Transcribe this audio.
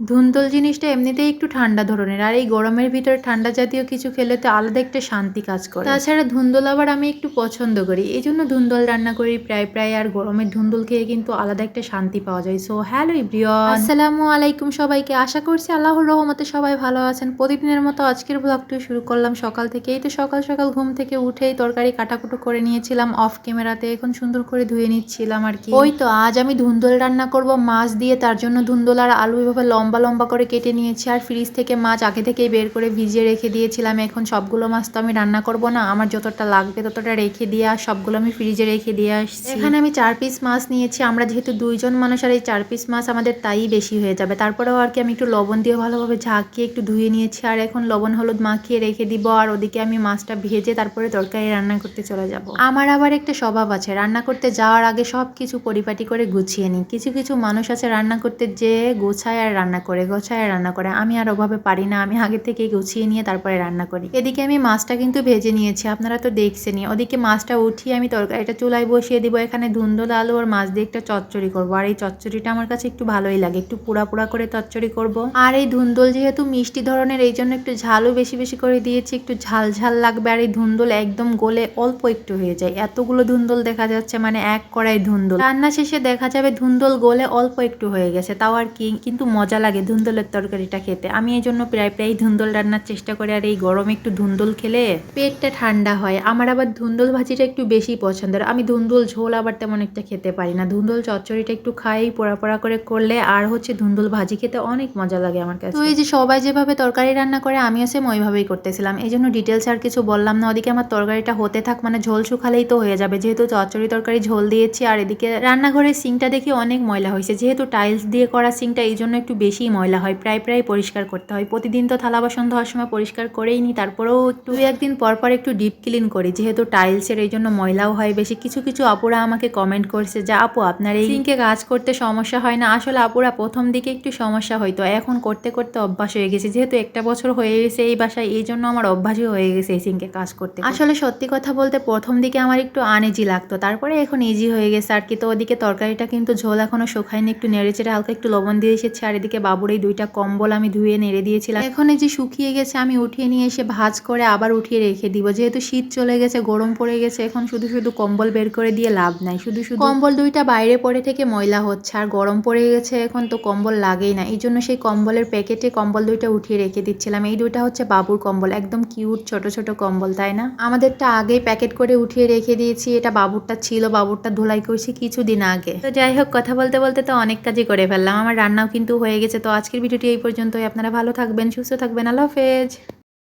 ধুন্দল জিনিসটা এমনিতেই একটু ঠান্ডা ধরনের আর এই গরমের ভিতরে ঠান্ডা জাতীয় কিছু খেলে তো আলাদা একটা শান্তি কাজ করে। তাছাড়া ধুন্দল আবার আমি একটু পছন্দ করি এই জন্য ধুন্দল রান্না করি প্রায় প্রায় আর গরমের ধুন্দল খেয়ে কিন্তু আলাদা একটা শান্তি পাওয়া যায়। সো হ্যালো ইব্রিয়ন আসসালামু আলাইকুম সবাইকে আশা করছি আল্লাহর রহমতে সবাই ভালো আছেন। প্রতিদিনের মতো আজকের ব্লগটি শুরু করলাম সকাল থেকে। এই তো সকাল সকাল ঘুম থেকে উঠেই তরকারি কাটাকুটো করে নিয়েছিলাম অফ ক্যামেরাতে এখন সুন্দর করে ধুয়ে নিচ্ছিলাম আর কি। ওই তো আজ আমি ধুন্দল রান্না করব মাছ দিয়ে তার জন্য ধুন্দল আর আলু এভাবে লম্বা লম্বা লম্বা করে কেটে নিয়েছি আর ফ্রিজ থেকে মাছ আগে থেকেই বের করে ভিজিয়ে রেখে দিয়েছিলাম। এখন সবগুলো মাছ তো আমি রান্না করব না, আমার যতটা লাগবে ততটা রেখে দিয়ে আর সবগুলো আমি ফ্রিজে রেখে দিয়ে আসছি। এখানে আমি চার পিস মাছ নিয়েছি, আমরা যেহেতু দুইজন মানুষ আর এই চার পিস মাছ আমাদের তাই বেশি হয়ে যাবে। তারপরেও আর কি আমি একটু লবণ দিয়ে ভালোভাবে ঝাঁকিয়ে একটু ধুয়ে নিয়েছি আর এখন লবণ হলুদ মাখিয়ে রেখে দিব আর ওদিকে আমি মাছটা ভেজে তারপরে তরকারি রান্না করতে চলে যাব। আমার আবার একটা স্বভাব আছে, রান্না করতে যাওয়ার আগে সব কিছু পরিপাটি করে গুছিয়ে নিই। কিছু কিছু মানুষ আছে রান্না করতে যে গোছায় আর রান্না করে, গোছায় রান্না করে। আমি আর ওভাবে পারি না। আমি আগে থেকে গুছিয়ে নিয়ে তারপরে রান্না করি। এদিকে আমি মাছটা কিন্তু ভেজে নিয়েছি। আপনারা তো দেখছেনই। ওদিকে মাছটা উঠিয়ে আমি তরকারিটা চুলায় বসিয়ে দিব। এখানে ধুন্দল আলু আর মাছ দিয়ে একটা চচ্চড়ি করব। আর এই চচ্চড়িটা আমার কাছে একটু ভালোই লাগে। একটু পুড়া পুড়া করে চচ্চড়ি করব। আর এই ধুন্দল যেহেতু মিষ্টি ধরনের, এই জন্য একটু ঝালও বেশি বেশি করে দিয়েছি। একটু ঝাল ঝাল লাগবে। আর এই ধুন্দল একদম গলে অল্প একটু হয়ে যায়। এতগুলো ধুন্দল দেখা যাচ্ছে মানে এক কড়াই ধুন্দল। রান্না শেষে দেখা যাবে ধুন্দল গলে অল্প একটু হয়ে গেছে। তাও আর কি, কিন্তু মজা লাগে ধুন্দলের তরকারিটা খেতে। আমি এই জন্য প্রায় প্রায় ধুন্দল রান্নার চেষ্টা করি, আর এই গরমে একটু ধুন্দল খেলে পেটটা ঠান্ডা হয়। আমার আবার ধুন্দল ভাজিটা একটু বেশি পছন্দের। আমি ধুন্দল ঝোল আবার তেমন একটা খেতে পারি না। ধুন্দল চচ্চড়িটা একটু খাই, পোড়া পোড়া করে করলে, আর হচ্ছে ধুন্দল ভাজি খেতে অনেক মজা লাগে আমার কাছে। তো এই যে সবাই যেভাবে তরকারি রান্না করে, আমিও সেম ওইভাবেই করতেছিলাম। এই জন্য ডিটেলস আর কিছু বললাম না। ওদিকে আমার তরকারিটা হতে থাক মানে ঝোল শুকালেই তো হয়ে যাবে। যেহেতু চচ্চড়ি তরকারি ঝোল দিয়েছি, আর এদিকে রান্নাঘরের সিংটা দেখি অনেক ময়লা হয়েছে। যেহেতু টাইলস দিয়ে করা সিংটা এই জন্য একটু বেশি ময়লা হয়, প্রায় প্রায় পরিষ্কার করতে হয়। প্রতিদিন তো থালা বাসন ধোয়ার সময় পরিষ্কার করেই নি, তারপরেও একটু একদিন পর পর একটু ডিপ ক্লিন করি। যেহেতু টাইলসের এই জন্য ময়লাও হয় বেশি। কিছু কিছু আপুরা আমাকে কমেন্ট করছে যে, আপু, আপনার এই সিঙ্কে কাজ করতে সমস্যা হয় না? আসলে আপুরা প্রথম দিকে একটু সমস্যা হয়তো এখন করতে করতে অভ্যাস হয়ে গেছে। যেহেতু একটা বছর হয়ে গেছে এই বাসায়, এই জন্য আমার অভ্যাসই হয়ে গেছে এই সিঙ্কে কাজ করতে আসলে সত্যি কথা বলতে প্রথম দিকে আমার একটু আনইজি লাগতো। তারপরে এখন ইজি হয়ে গেছে আর কি। তো ওদিকে তরকারিটা কিন্তু ঝোল এখনও শুকায়নি, একটু নেড়ে চেড়ে হালকা একটু লবণ দিয়ে এসেছে, আর এদিকে বাবুর এই দুইটা কম্বল আমি ধুয়ে নেড়ে দিয়েছিলাম। এখন যে শুকিয়ে গেছে, আমি উঠিয়ে নিয়ে এসে ভাজ করে আবার উঠিয়ে রেখে দিব। যেহেতু শীত চলে গেছে, গরম পড়ে গেছে, এখন শুধু শুধু কম্বল বের করে দিয়ে লাভ নাই। শুধু শুধু কম্বল দুইটা বাইরে পড়ে থেকে ময়লা হচ্ছে, আর গরম পড়ে গেছে, এখন তো কম্বল লাগেই না। এই জন্য সেই কম্বলের প্যাকেটে কম্বল দুইটা উঠিয়ে রেখে দিচ্ছিলাম। এই দুইটা হচ্ছে বাবুর কম্বল, একদম কিউট ছোট ছোট কম্বল, তাই না? আমাদেরটা আগেই প্যাকেট করে উঠিয়ে রেখে দিয়েছি। এটা বাবুরটা ছিল, বাবুরটা ধুলাই করছি কিছুদিন আগে। তো যাই হোক, কথা বলতে বলতে তো অনেক কাজই করে ফেললাম। আমার রান্নাও কিন্তু হয়ে গেছে। তো আজকের ভিডিওটি এই পর্যন্তই। আপনারা ভালো থাকবেন সুস্থ থাকবেন। আল্লাহ হাফেজ।